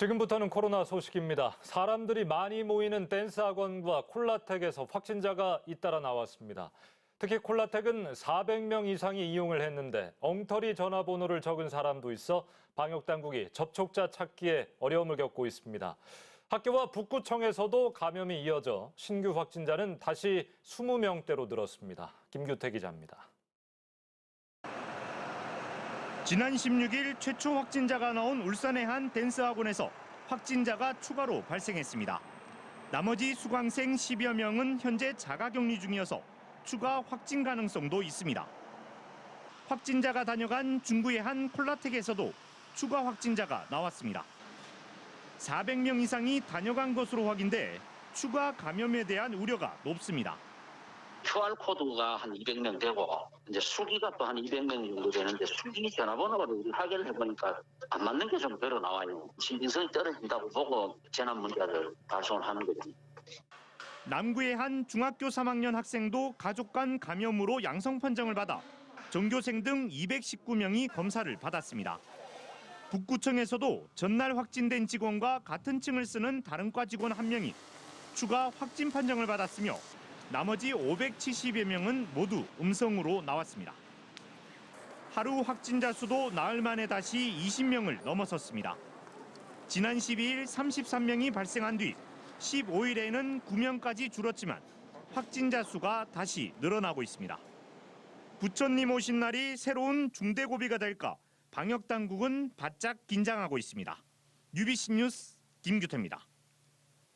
지금부터는 코로나 소식입니다. 사람들이 많이 모이는 댄스 학원과 콜라텍에서 확진자가 잇따라 나왔습니다. 특히 콜라텍은 400명 이상이 이용을 했는데 엉터리 전화번호를 적은 사람도 있어 방역 당국이 접촉자 찾기에 어려움을 겪고 있습니다. 학교와 북구청에서도 감염이 이어져 신규 확진자는 다시 20명대로 늘었습니다. 김규태 기자입니다. 지난 16일 최초 확진자가 나온 울산의 한 댄스 학원에서 확진자가 추가로 발생했습니다. 나머지 수강생 10여 명은 현재 자가격리 중이어서 추가 확진 가능성도 있습니다. 확진자가 다녀간 중구의 한 콜라텍에서도 추가 확진자가 나왔습니다. 400명 이상이 다녀간 것으로 확인돼 추가 감염에 대한 우려가 높습니다. QR 코드가 한 200명 되고 이제 수기가 또 한 200명 정도 되는데 수기 전화번호를 우리 확인을 해보니까 안 맞는 게좀 들어 나와요. 신빙성이 떨어진다고 보고 재난 문제를 발송을 하는 거죠. 남구의 한 중학교 3학년 학생도 가족 간 감염으로 양성 판정을 받아 전교생 등 219명이 검사를 받았습니다. 북구청에서도 전날 확진된 직원과 같은 층을 쓰는 다른 과 직원 한 명이 추가 확진 판정을 받았으며 나머지 570여 명은 모두 음성으로 나왔습니다. 하루 확진자 수도 나흘 만에 다시 20명을 넘어섰습니다. 지난 12일 33명이 발생한 뒤 15일에는 9명까지 줄었지만 확진자 수가 다시 늘어나고 있습니다. 부처님 오신 날이 새로운 중대고비가 될까 방역 당국은 바짝 긴장하고 있습니다. UBC 뉴스 김규태입니다.